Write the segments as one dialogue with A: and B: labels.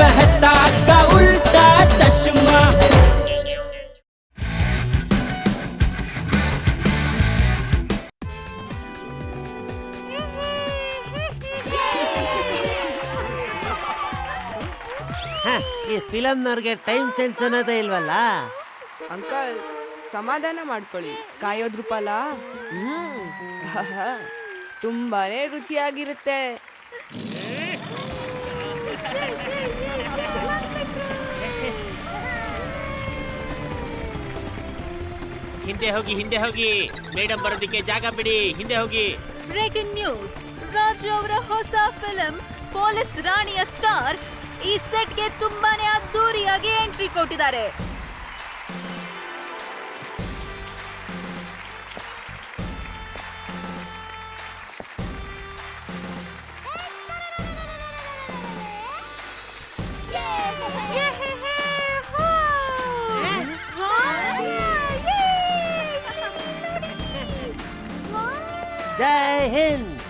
A: मेहता का उल्टा चश्मा
B: ಹ, ಈ ಫಿಲಮ್ನವ್ರಿಗೆ ಟೈಮ್ ಸೆನ್ಸ್ ಅನ್ನೋದೇ ಇಲ್ವಲ್ಲ
C: ಅಂಕಲ್ ಸಮಾಧಾನ ಮಾಡ್ಕೊಳ್ಳಿ ಕಾಯೋದ್ರ ಫಲ ಆಹಾ, ತುಂಬಾನೇ ರುಚಿಯಾಗಿರುತ್ತೆ
D: ಹಿಂದೆ ಹೋಗಿ ಹಿಂದೆ ಹೋಗಿ. ಮೇಡಮ್ ಬರೋದಕ್ಕೆ ಜಾಗ ಬಿಡಿ, ಹಿಂದೆ ಹೋಗಿ.
E: Breaking news. ರಾಜು ಅವರ ಹೊಸ ಫಿಲಂ, ಪೊಲೀಸ್ ರಾಣಿಯ ಸ್ಟಾರ್, ಈ ಸೆಟ್ಗೆ ತುಂಬಾನೇ ಅದ್ದೂರಿಯಾಗಿ ಎಂಟ್ರಿ ಕೊಟ್ಟಿದ್ದಾರೆ.
B: ಜೈ ಹಿಂದ್.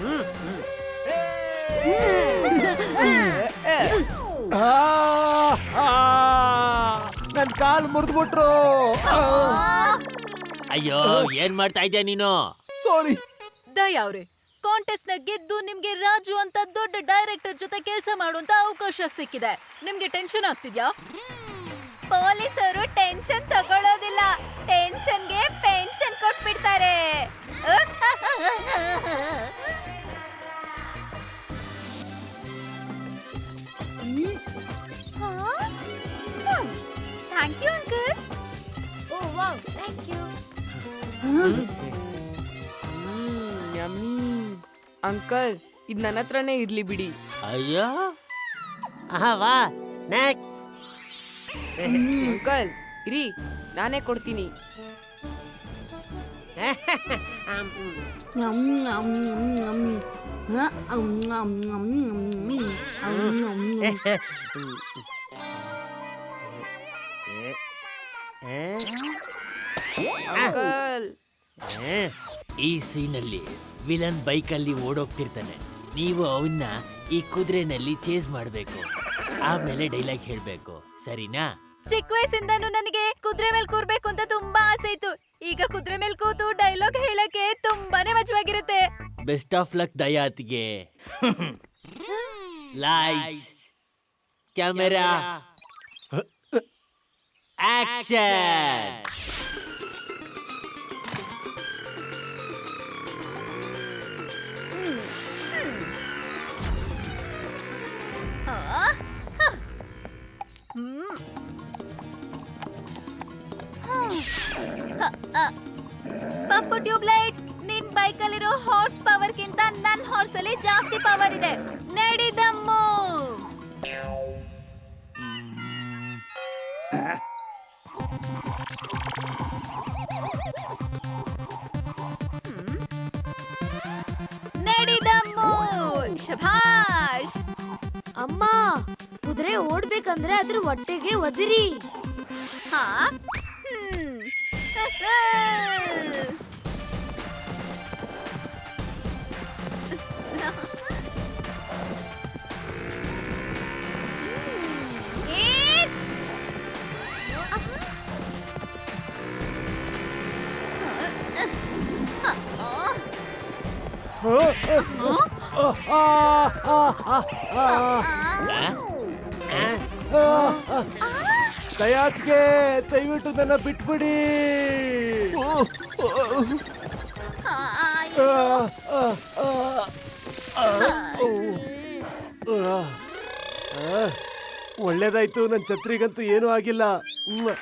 F: ನನ್ ಕಾಲ್ ಮುರಿದ್ಬಿಟ್ರು.
D: ಅಯ್ಯೋ ಏನ್ ಮಾಡ್ತಾ ಇದ್ಯಾ ನೀನು?
F: ಸಾರಿ
E: ದಯಾ ಅವ್ರೆ ಕಾಂಟೆಸ್ಟ್ನ ಗೆದ್ದು ನಿಮ್ಗೆ ರಾಜು ಅಂತ ದೊಡ್ಡ ಡೈರೆಕ್ಟರ್ ಜೊತೆ ಕೆಲಸ ಮಾಡುವಂತ ಅವಕಾಶ ಸಿಕ್ಕಿದೆ. ನಿಮ್ಗೆ ಟೆನ್ಷನ್ ಆಗ್ತಿದ್ಯಾ? ಪೊಲೀಸರು ಟೆನ್ಷನ್ ತಗೊಳ್ಳೋದಿಲ್ಲ ಟೆನ್ಷನ್ಗೆ ಪೆನ್ಷನ್ ಕೊಟ್ಬಿಡ್ತಾರೆ. ಅಂಕಲ್
C: ಇದ್ ನನ್ನ ಹತ್ರನೇ ಇರ್ಲಿ ಬಿಡಿ.
D: ಅಯ್ಯೋ.
B: ಆಹಾ
C: ಅಂಕಲ್ ಇರಿ ನಾನೇ ಕೊಡ್ತೀನಿ. ಅಂಕಲ್.
D: ಈ ಸೀನಲ್ಲಿ ವಿಲನ್ ಬೈಕಲ್ಲಿ ಓಡೋಗ್ತಿರ್ತಾನೆ. ನೀವು ಅವನ್ನ ಈ ಕುದುರೆನಲ್ಲಿ ಚೇಸ್ ಮಾಡಬೇಕು. ಆಮೇಲೆ ಡೈಲಾಗ್ ಹೇಳ್ಬೇಕು. ಸರಿನಾ?
E: ಚಿಕ್ಕ ವಯಸ್ಸಿಂದನೂ ನನಗೆ ಕುದುರೆ ಮೇಲೆ ಕೂರ್ಬೇಕು ಅಂತ ತುಂಬಾ ಆಸೆ ಇತ್ತು. ಈಗ ಕುದುರೆ ಮೇಲೆ ಕೂತು ಡೈಲಾಗ್ ಹೇಳಕ್ಕೆ ತುಂಬಾನೇ ಮಜವಾಗಿರುತ್ತೆ.
D: Best of luck ದಯಾತ್ಗೆ.
E: Lights. Camera. Action. Pappu tubelight, ನಿನ್ ಬೈಕಲ್ಲಿರೋ ಹಾರ್ಸ್ ಪವರ್ಗಿಂತ ನನ್ ಹಾರ್ಸ್ ಅಲ್ಲಿ ಜಾಸ್ತಿ ಪವರ್ ಇದೆ. ನಡಿದಮ್ಮು ನಡಿದಮ್ಮು ಶಭಾಷ್
G: ಓಡ್ಬೇಕಂದ್ರೆ ಅದ್ರ ಹೊಟ್ಟೆಗೆ ಒದಿರಿ
E: ಹಾ ಹ್ಮ್.
F: ದಯಾತ್ಗೆ ದಯವಿಟ್ಟು ನನ್ನ ಬಿಟ್ಬಿಡಿ ಒಳ್ಳೇದಾಯ್ತು ನನ್ನ ಛತ್ರಿಗಂತೂ ಏನೂ ಆಗಿಲ್ಲ ಮ್ಮ್.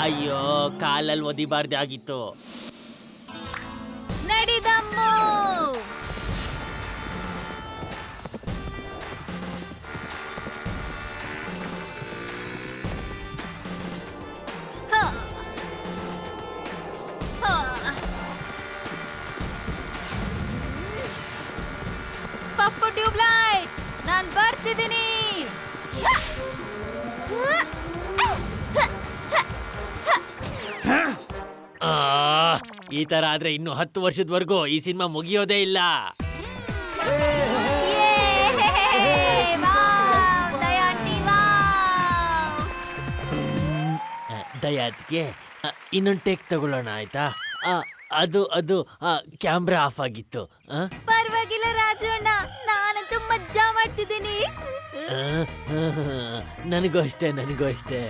D: ಅಯ್ಯೋ ಕಾಲಲ್ಲಿ ಒದಿಬಾರ್ದಾಗಿತ್ತು
E: ನಡಿದಮ್ಮು
D: ಈ ತರ ಆದ್ರೆ ಇನ್ನು ಹತ್ತು ವರ್ಷದವರೆಗೂ ಈ ಸಿನಿಮಾ ಮುಗಿಯೋದೇ ಇಲ್ಲ. ದಯಾದ್ಗೆ ದಯಾತ್ಗೆ ಇನ್ನೊಂದು ಟೇಕ್ ತಗೊಳ್ಳೋಣ ಆಯ್ತಾ? ಆ, ಅದು ಅದು ಕ್ಯಾಮ್ರಾ ಆಫ್ ಆಗಿತ್ತು. ಆ?
E: ಪರವಾಗಿಲ್ಲ ರಾಜು ಅಣ್ಣ ನಾನಂತೂ ಮಜ್ಜಾ ಮಾಡ್ತಿದ್ದೀನಿ.
D: ಆ, ಆ, ನನಗೂ ಅಷ್ಟೇ ನನಗೂ ಅಷ್ಟೇ.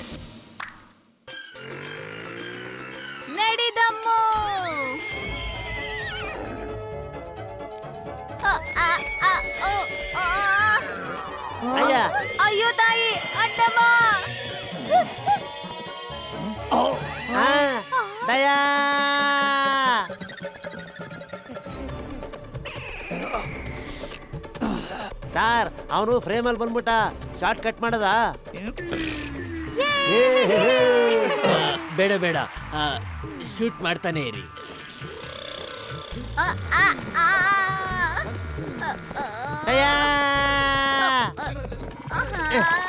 E: ತಾಯಿ ಅಡ್ಡಮ್ಮ
B: ಆ, ದಯಾ ಸಾರ್ ಅವನು ಫ್ರೇಮಲ್ಲಿ ಬಂದ್ಬಿಟ್ಟ. ಶಾರ್ಟ್ ಕಟ್ ಮಾಡದ?
D: ಬೇಡ ಬೇಡ. ಶೂಟ್ ಮಾಡ್ತಾನೆ ಇರಿ.
E: ಆ.
B: ಆ, ಆ, ದಯಾ ಆ.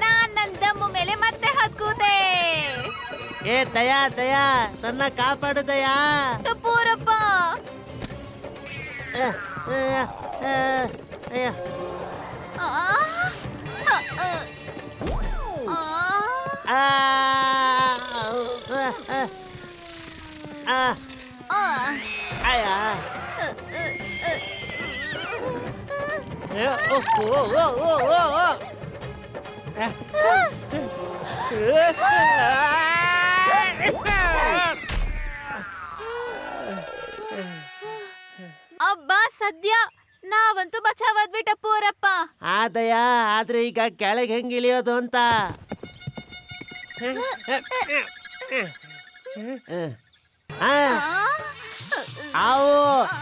E: ನಾನ್ ನನ್ ದಮ್ಮು ಮೇಲೆ ಮತ್ತೆ ಹತ್ಕೂತೆ
B: ಏ ದಯಾ ದಯಾ ನನ್ನ ಕಾಪಾಡು ದಯಾ
E: ಪೂರಪ್ಪ
B: ಆ, ಆ, ಆ, ಅಯ್ಯ.
E: ಆ, ಅ, ಅ. ಆ,
B: ಆ, ಆ, ಆ,
E: ಆ.
B: ಅಯ್ಯ.
E: ಅ, ಅ, ಅ.
B: ಏ, ಓ, ಓ, ಓ, ಓ, ಓ, ಓ. ಆ.
E: ಅಬ್ಬಾ ಸದ್ಯ ನಾವಂತೂ ಬಚಾವಾದ್ಬಿಟ್ಟ ಅವರಪ್ಪ.
B: ಆ ದಯಾ ಆದ್ರೆ ಈಗ ಕೆಳಗೆ ಹೆಂಗ್ ಇಳಿಯೋದು ಅಂತ? ಆ, ಹಾವು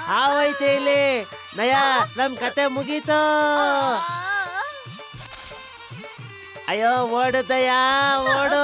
B: ಹಾವು ಐತೆ ಇಲ್ಲಿ. ನಯ ನಮ್ ಕತೆ ಮುಗೀತು. ಅಯ್ಯೋ ಓಡು ದಯಾ ಓಡು.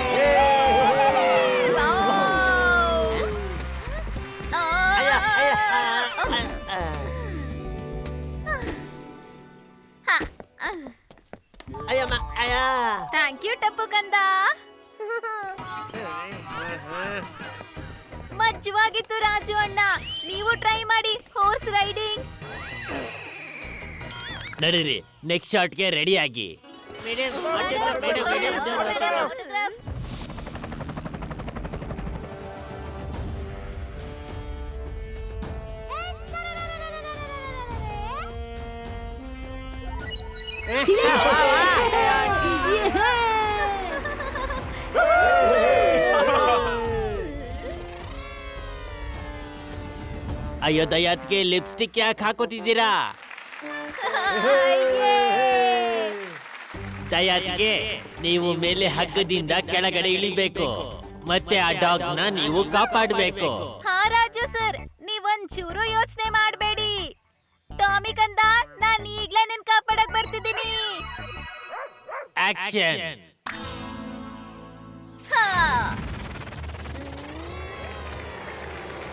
E: ನೀವು ಟ್ರೈ ಮಾಡಿ ಹೋರ್ಸ್ ರೈಡಿಂಗ್
D: ನಡೀರಿ ನೆಕ್ಸ್ಟ್ ಶಾಟ್ಗೆ ರೆಡಿ ಆಗಿ ಅಯ್ಯೋ ದಯಾತ್ಗೆ ಲಿಪ್ಸ್ಟಿಕ್ ಯಾಕೆ ಹಾಕೋತಿದ್ದೀರಾ ದಯಾತ್ಗೆ ನೀವು ಮೇಲೆ ಹಗ್ಗದಿಂದ ಕೆಳಗಡೆ ಇಳಿಬೇಕು ಮತ್ತೆ ಆ ಡಾಗ್ ನ ನೀವು ಕಾಪಾಡಬೇಕು
E: ಹಾ ರಾಜು ಸರ್ ನೀವೊಂದ್ ಚೂರು ಯೋಚನೆ ಮಾಡ್ಬೇಡಿ ಟಾಮಿ ಕಂದ ನಾನ್ ಈಗ್ಲೇ ನಿನ್ ಕಾಪಾಡಕ್ ಬರ್ತಿದ್ದೀನಿ
D: ಆಕ್ಷನ್
E: ಹಾ